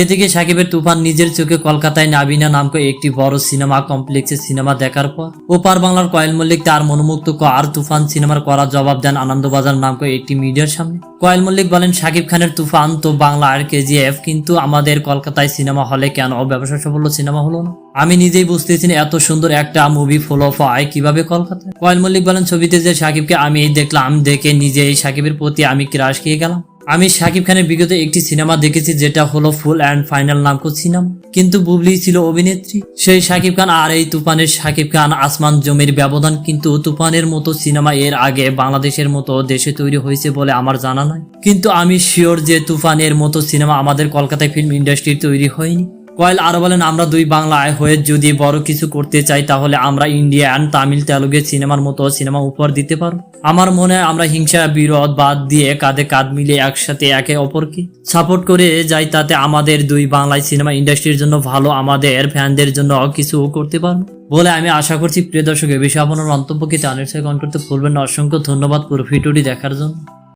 এদিকে সাকিবের তুফান নিজের চোখে কলকাতায় নাবিনা নামক একটি বড় সিনেমা কমপ্লেক্সে সিনেমা দেখার পর ওপার বাংলার কয়েল মল্লিক তার মনোমুগ্ধ আর তুফান সিনেমার করা জবাব দেন আনন্দবাজার নামক একটি মিডিয়ার সামনে। কয়েল মল্লিক বলেন, সাকিব খানের তুফান তো বাংলার কেজিএফ, কিন্তু আমাদের কলকাতায় সিনেমা হলে কেন? ব্যবসা সাফল্য সিনেমা হলো না। আমি নিজেই বুঝতেছি এত সুন্দর একটা মুভি ফলো পায় কীভাবে কলকাতায়? কয়েল মল্লিক বলেন, ছবিতে যে সাকিবকে আমি দেখলাম, দেখে নিজেই সাকিবের প্রতি আমি ক্রাশ খেয়ে গেলাম। আমি শাকিব খানের বিগত একটি সিনেমা দেখেছি যেটা হলো ফুল অ্যান্ড ফাইনাল নামক সিনেমা। কিন্তু বুবলি ছিল অভিনেত্রী। সেই শাকিব খান আর এই তুফানের শাকিব খান আসমান জমির ব্যবধান, কিন্তু তুফানের মতো সিনেমা এর আগে বাংলাদেশের মতো দেশে তৈরি হয়েছে বলে আমার জানা নয় কিন্তু আমি শিওর যে তুফানের মতো সিনেমা আমাদের কলকাতায় ফিল্ম ইন্ডাস্ট্রি তৈরি হয়নি। কয়েল আরও বলেন, আমরা দুই বাংলায় হয়ে যদি বড় কিছু করতে চাই, তাহলে আমরা ইন্ডিয়ান তামিল তেলুগের সিনেমার মতো সিনেমা উপহার দিতে পারো। আমার মনে হয় আমরা হিংসা, বিরোধ, বাদ দিয়ে কাঁধে কাঁধ মিলে একসাথে একে অপরকে সাপোর্ট করে যাই, তাতে আমাদের দুই বাংলায় সিনেমা ইন্ডাস্ট্রির জন্য ভালো, আমাদের ফ্যানদের জন্য কিছু করতে পারব বলে আমি আশা করছি। প্রিয় দর্শক, এ বিষয়ে আপনার মন্তব্যকে সাথে কমেন্ট করতে ভুলবেন না। অসংখ্য ধন্যবাদ পুরো ভিডিওটি দেখার জন্য।